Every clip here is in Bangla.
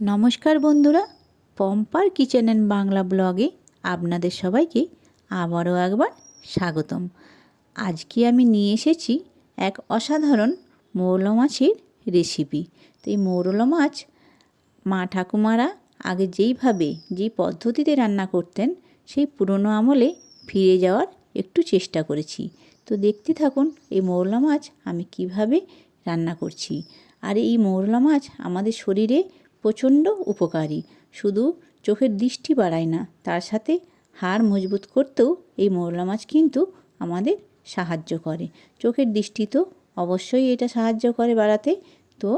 নমস্কার বন্ধুরা, পম্পার কিচেন অ্যান্ড বাংলা ব্লগে আপনাদের সবাইকে আবারও একবার স্বাগতম। আজকে আমি নিয়ে এসেছি এক অসাধারণ মৌরলা মাছের রেসিপি তো এই মৌরলা মাছ মা ঠাকুমারা আগে যেইভাবে যেই পদ্ধতিতে রান্না করতেন, সেই পুরনো আমলে ফিরে যাওয়ার একটু চেষ্টা করেছি। তো দেখতে থাকুন এই মৌরলা মাছ আমি কীভাবে রান্না করছি। আর এই মৌরলা মাছ আমাদের শরীরে প্রচণ্ড উপকারী। শুধু চোখের দৃষ্টি বাড়ায় না, তার সাথে হাড় মজবুত করতেও এই মৌরলা মাছ কিন্তু আমাদের সাহায্য করে। চোখের দৃষ্টি তো অবশ্যই এটা সাহায্য করে বাড়াতে। তো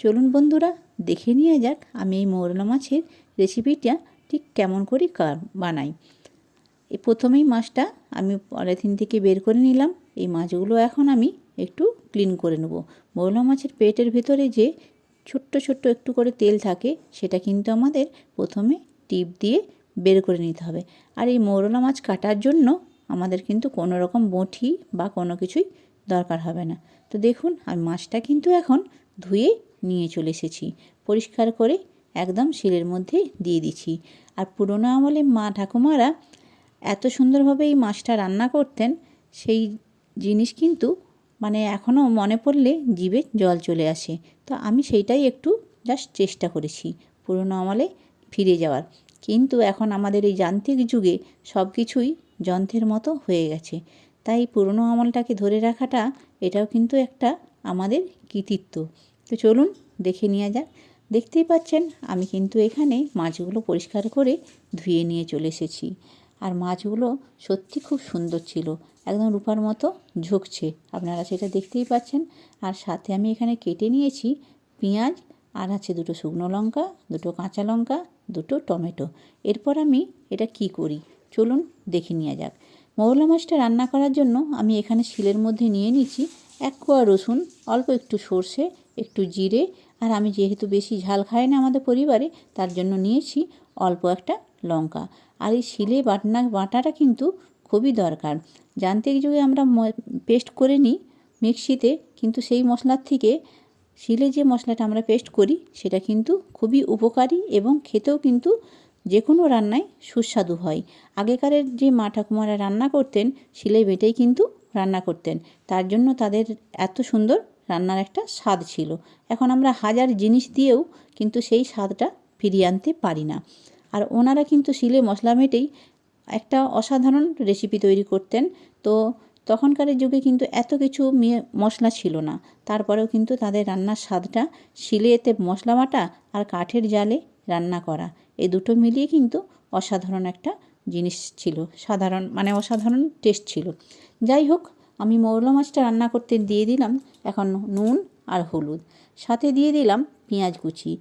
চলুন বন্ধুরা, দেখে নিয়ে যাক আমি এই মৌরলা মাছের রেসিপিটা ঠিক কেমন করে বানাই। এই প্রথমেই মাছটা আমি পলিথিন থেকে বের করে নিলাম। এই মাছগুলো এখন আমি একটু ক্লিন করে নেব। মৌলা মাছের পেটের ভেতরে যে ছোট্ট ছোট্ট একটু করে তেল থাকে, সেটা কিন্তু আমাদের প্রথমে টিপ দিয়ে বের করে নিতে হবে। আর এই মৌরলা মাছ কাটার জন্য আমাদের কিন্তু কোনো রকম বঁটি বা কোনো কিছুই দরকার হবে না। তো দেখুন আমি মাছটা কিন্তু এখন ধুয়ে নিয়ে চলে এসেছি। পরিষ্কার করে একদম শিলের মধ্যে দিয়ে দিচ্ছি। আর পুরোনো আমলে মা ঠাকুমারা এত সুন্দরভাবে এই মাছটা রান্না করতেন, সেই জিনিস কিন্তু মানে এখনও মনে পড়লে জিভে জল চলে আসে। তো আমি সেইটাই একটু জাস্ট চেষ্টা করেছি পুরনো আমলে ফিরে যাওয়ার। কিন্তু এখন আমাদের এই যান্ত্রিক যুগে সব কিছুই যন্ত্রের মতো হয়ে গেছে। তাই পুরনো আমলটাকে ধরে রাখাটা এটাও কিন্তু একটা আমাদের কৃতিত্ব। তো চলুন দেখে নেওয়া যাক। দেখতেই পাচ্ছেন আমি কিন্তু এখানে মাছগুলো পরিষ্কার করে ধুয়ে নিয়ে চলে এসেছি। আর মাছগুলো সত্যি খুব সুন্দর ছিল। একদম রূপার মতো ঝুঁকছে। আপনারা সেটা দেখতেই পাচ্ছেন। আর সাথে আমি এখানে কেটে নিয়েছি পেঁয়াজ, আর আছে দুটো শুকনো লঙ্কা, দুটো কাঁচা লঙ্কা, দুটো টমেটো। এরপর আমি এটা কি করি? চলুন দেখে নেওয়া যাক। মৌলা মাছটা রান্না করার জন্য আমি এখানে শিলের মধ্যে নিয়ে নিচ্ছি এক কোয়া রসুন, অল্প একটু সর্ষে, একটু জিরে, আর আমি যেহেতু বেশি ঝাল খাই না আমাদের পরিবারে, তার জন্য নিয়েছি অল্প একটা লঙ্কা। আর এই শিলে বাটনা, বাটাটা কিন্তু খুবই দরকার। যান্ত্রিক যুগে আমরা পেস্ট করে নিই মিক্সিতে, কিন্তু সেই মশলার থেকে শিলে যে মশলাটা আমরা পেস্ট করি, সেটা কিন্তু খুবই উপকারী এবং খেতেও কিন্তু যে কোনো রান্নায় সুস্বাদু হয়। আগেকারের যে মা ঠাকুমারা রান্না করতেন, শিলে বেটেই কিন্তু রান্না করতেন। তার জন্য তাদের এত সুন্দর রান্নার একটা স্বাদ ছিল। এখন আমরা হাজার জিনিস দিয়েও কিন্তু সেই স্বাদটা ফিরিয়ে আনতে পারি না। আর ওনারা কিন্তু শিলে মশলা মেটেই একটা অসাধারণ রেসিপি তৈরি করতেন। তো তখনকারের যুগে কিন্তু এত কিছু মশলা ছিল না। তারপরেও কিন্তু তাদের রান্নার স্বাদটা, শিলেতে মশলা বাটা আর কাঠের জালে রান্না করা, এই দুটো মিলিয়ে কিন্তু অসাধারণ একটা জিনিস ছিল। সাধারণ মানে অসাধারণ টেস্ট ছিল। যাই হোক, আমি মৌলা মাছটা রান্না করতে দিয়ে দিলাম এখন নুন আর হলুদ। সাথে দিয়ে দিলাম পেঁয়াজ কুচি।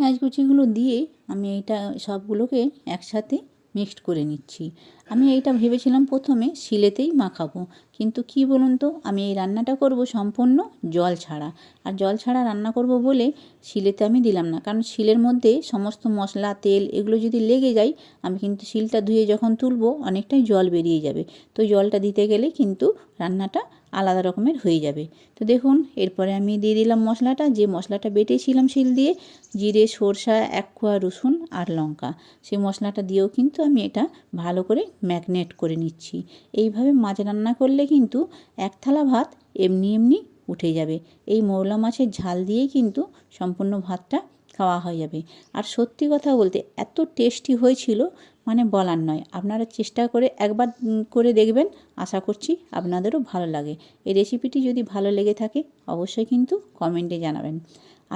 পেঁয়াজ কুচিগুলো দিয়ে আমি এইটা সবগুলোকে একসাথে মিক্সড করে নিচ্ছি। আমি এইটা ভেবেছিলাম প্রথমে শিলেতেই মাখাবো। কিন্তু কি বলুন তো, আমি এই রান্নাটা করব সম্পূর্ণ জল ছাড়া। আর জল ছাড়া রান্না করব বলে শিলেতে আমি দিলাম না। কারণ শিলের মধ্যে সমস্ত মশলা, তেল এগুলো যদি লেগে যায়, আমি কিন্তু শিলটা ধুয়ে যখন তুলবো, অনেকটাই জল বেরিয়ে যাবে। তো জলটা দিতে গেলে কিন্তু রান্নাটা আলাদা রকমের হয়ে যাবে। তো দেখুন, এরপরে আমি দিয়ে দিলাম মশলাটা। যে মশলাটা বেটেছিলাম শিল দিয়ে, জিরে, সরষা, এক কোয়া রসুন আর লঙ্কা। সেই মশলাটা দিয়েও কিন্তু আমি এটা ভালো করে ম্যাগনেট করে নিচ্ছি। এইভাবে মাছ রান্না করলে কিন্তু এক থালা ভাত এমনি এমনি উঠে যাবে। এই মৌলা মাছের ঝাল দিয়েই কিন্তু সম্পূর্ণ ভাতটা খাওয়া হয়ে যাবে। আর সত্যি কথা বলতে এত টেস্টি হয়েছিল মানে বলার নয়। আপনারা চেষ্টা করে একবার করে দেখবেন। আশা করছি আপনাদেরও ভালো লাগে। এই রেসিপিটি যদি ভালো লেগে থাকে, অবশ্যই কিন্তু কমেন্টে জানাবেন।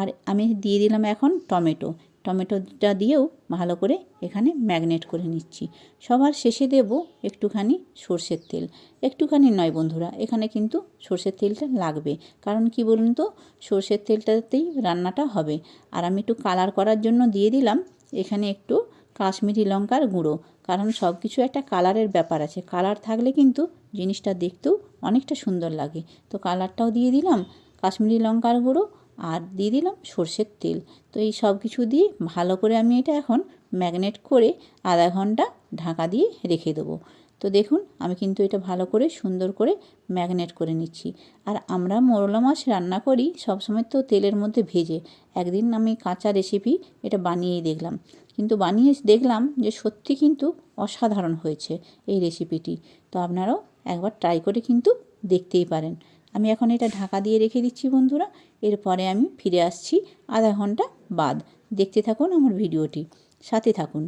আর আমি দিয়ে দিলাম এখন টমেটো। টমেটোটা দিয়েও ভালো করে এখানে ম্যাগনেট করে নিচ্ছি। সবার শেষে দেব একটুখানি সর্ষের তেল। একটুখানি নয় বন্ধুরা, এখানে কিন্তু সর্ষের তেলটা লাগবে। কারণ কি বলুন তো, সর্ষের তেলটাতেই রান্নাটা হবে। আর আমি একটু কালার করার জন্য দিয়ে দিলাম এখানে একটু কাশ্মীরি লঙ্কার গুঁড়ো। কারণ সব কিছু একটা কালারের ব্যাপার আছে। কালার থাকলে কিন্তু জিনিসটা দেখতেও অনেকটা সুন্দর লাগে। তো কালারটাও দিয়ে দিলাম। কাশ্মীরি লঙ্কার গুঁড়ো আর দিয়ে দিলাম সর্ষের তেল। তো এই সব কিছু দিয়ে ভালো করে আমি এটা এখন ম্যাগনেট করে আধা ঘণ্টা ঢাকা দিয়ে রেখে দেবো। তো দেখুন, আমি কিন্তু এটা ভালো করে সুন্দর করে ম্যাগনেট করে নিচ্ছি। আর আমরা মোরলা মাছ রান্না করি সবসময় তো তেলের মধ্যে ভেজে। একদিন আমি কাঁচা রেসিপি এটা বানিয়েই দেখলাম। কিন্তু বানিয়ে দেখলাম যে সত্যি কিন্তু অসাধারণ হয়েছে এই রেসিপিটি তো আপনারাও একবার ট্রাই করে কিন্তু দেখতেই পারেন। আমি এখন এটা ঢাকা দিয়ে রেখে দিচ্ছি বন্ধুরা। এরপরে আমি ফিরে আসছি আধা ঘণ্টা বাদ। দেখতে থাকুন আমার ভিডিওটি। সাথে থাকুন।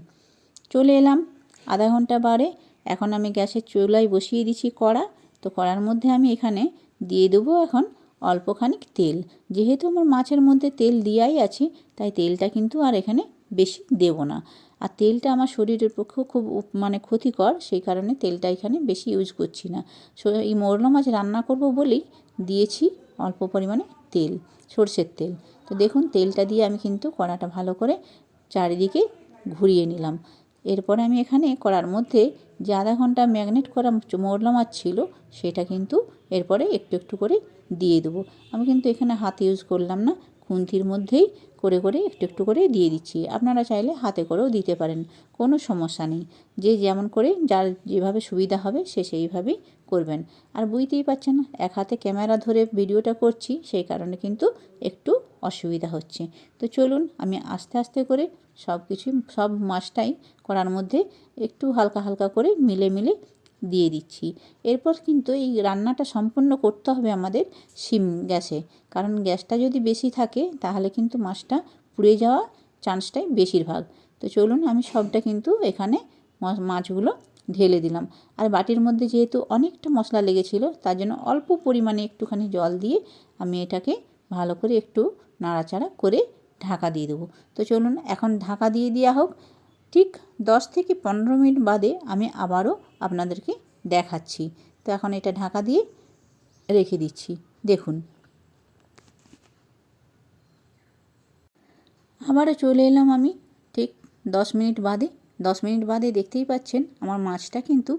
চলে এলাম আধা ঘণ্টা বারে। এখন আমি গ্যাসের চুলায় বসিয়ে দিচ্ছি কড়া। তো কড়ার মধ্যে আমি এখানে দিয়ে দেবো এখন অল্পখানিক তেল। যেহেতু আমার মাছের মধ্যে তেল দেওয়াই আছে, তাই তেলটা কিন্তু আর এখানে বেশি দেব না। আর তেলটা আমার শরীরের পক্ষেও খুব মানে ক্ষতিকর, সেই কারণে তেলটা এখানে বেশি ইউজ করছি না। এই মোরলা মাছ রান্না করব বলেই দিয়েছি অল্প পরিমাণে তেল, সর্ষের তেল। তো দেখুন, তেলটা দিয়ে আমি কিন্তু কড়াটা ভালো করে চারিদিকে ঘুরিয়ে নিলাম। এরপরে আমি এখানে কড়ার মধ্যে যে আধা ঘণ্টা ম্যাগনেট করা মোরলা মাছ ছিল, সেটা কিন্তু এরপরে একটু একটু করে দিয়ে দেবো। আমি কিন্তু এখানে হাত ইউজ করলাম না খুন্তির মধ্যেই করে করে একটু একটু করে দিয়ে দিচ্ছি। আপনারা চাইলে হাতে করেও দিতে পারেন, কোনো সমস্যা নেই। যে যেমন করে, যার যেভাবে সুবিধা হবে সে সেইভাবেই করবেন। আর বুঝতেই পারছেন, এক হাতে ক্যামেরা ধরে ভিডিওটা করছি, সেই কারণে কিন্তু একটু অসুবিধা হচ্ছে। তো চলুন, আমি আস্তে আস্তে করে সব কিছু সব মাছটাই করার মধ্যে একটু হালকা হালকা করে মিলে মিলে দিয়ে দিচ্ছি। এরপর কিন্তু এই রান্নাটা সম্পূর্ণ করতে হবে আমাদের সিম গ্যাসে। কারণ গ্যাসটা যদি বেশি থাকে, তাহলে কিন্তু মাছটা পুড়ে যাওয়া চান্সটাই বেশিরভাগ। তো চলুন, আমি সবটা কিন্তু এখানে মাছগুলো ঢেলে দিলাম। আর বাটির মধ্যে যেহেতু অনেকটা মশলা লেগেছিল, তার জন্য অল্প পরিমাণে একটুখানি জল দিয়ে আমি এটাকে ভালো করে একটু নাড়াচাড়া করে ঢাকা দিয়ে দেবো। তো চলুন, এখন ঢাকা দিয়ে দেওয়া হোক। ঠিক দশ থেকে পনেরো মিনিট বাদে আমি আবারও আপনাদেরকে দেখাচ্ছি। তো এখন এটা ঢাকা দিয়ে রেখে দিচ্ছি। দেখুন। আবারও চলে এলাম আমি ঠিক দশ মিনিট বাদে। দশ মিনিট বাদে দেখতেই পাচ্ছেন আমার মাছটা কিন্তু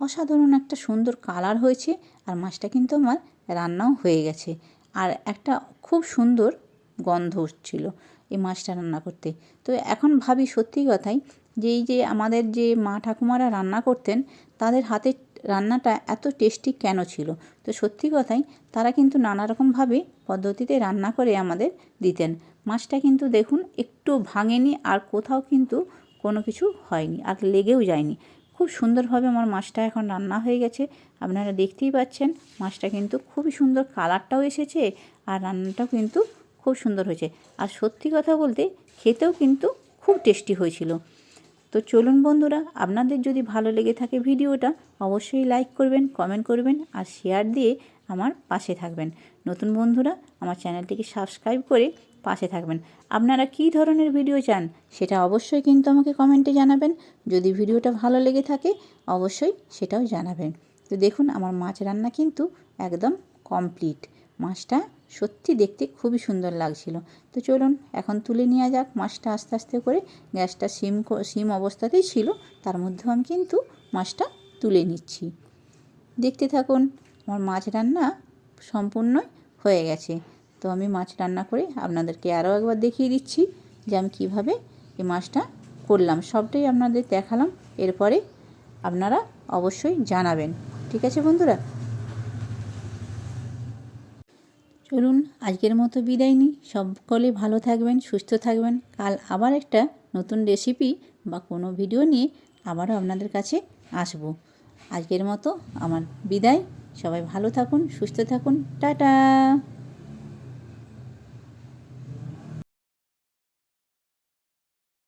অসাধারণ একটা সুন্দর কালার হয়েছে আর মাছটা কিন্তু আমার রান্নাও হয়ে গেছে। আর একটা খুব সুন্দর গন্ধ হচ্ছিল এই মাছটা রান্না করতে। তো এখন ভাবি সত্যি কথাই যে এই যে আমাদের যে মা ঠাকুমারা রান্না করতেন, তাদের হাতের রান্নাটা এত টেস্টি কেন ছিল? তো সত্যি কথাই তারা কিন্তু নানা রকমভাবে পদ্ধতিতে রান্না করে আমাদের দিতেন। মাছটা কিন্তু দেখুন একটু ভাঙেনি আর কোথাও কিন্তু কোনো কিছু হয়নি আর লেগেও যায়নি। খুব সুন্দরভাবে আমার মাছটা এখন রান্না হয়ে গেছে। আপনারা দেখতেই পাচ্ছেন মাছটা কিন্তু খুবই সুন্দর কালারটাও এসেছে আর রান্নাটাও কিন্তু খুব সুন্দর হয়েছে। আর সত্যি কথা বলতে খেতেও কিন্তু খুব টেস্টি হয়েছিল। তো চলুন বন্ধুরা, আপনাদের যদি ভালো লেগে থাকে ভিডিওটা, অবশ্যই লাইক করবেন কমেন্ট করবেন আর শেয়ার দিয়ে আমার পাশে থাকবেন। নতুন বন্ধুরা, আমার চ্যানেলটিকে সাবস্ক্রাইব করে পাশে থাকবেন। আপনারা কী ধরনের ভিডিও চান, সেটা অবশ্যই কিন্তু আমাকে কমেন্টে জানাবেন। যদি ভিডিওটা ভালো লেগে থাকে, অবশ্যই সেটাও জানাবেন। তো দেখুন, আমার মাছ রান্না কিন্তু একদম কমপ্লিট মাছটা সত্যি দেখতে খুবই সুন্দর লাগছিল। তো চলুন এখন তুলে নেওয়া যাক মাছটা আস্তে আস্তে করে। গ্যাসটা সিম সিম অবস্থাতেই ছিল, তার মধ্যেও আমি কিন্তু মাছটা তুলে নিচ্ছি। দেখতে থাকুন, আমার মাছ রান্না সম্পূর্ণই হয়ে গেছে। তো আমি মাছ রান্না করে আপনাদেরকে আরও একবার দেখিয়ে দিচ্ছি যে আমি কীভাবে এই মাছটা করলাম। সবটাই আপনাদের দেখালাম, এরপরে আপনারা অবশ্যই জানাবেন। ঠিক আছে বন্ধুরা? চলুন, আজকের মতো বিদায় নিই। সকলে ভালো থাকবেন, সুস্থ থাকবেন। কাল আবার একটা নতুন রেসিপি বা কোনো ভিডিও নিয়ে আবারও আপনাদের কাছে আসব। আজকের মতো আমার বিদায়। সবাই ভালো থাকুন, সুস্থ থাকুন। টাটা!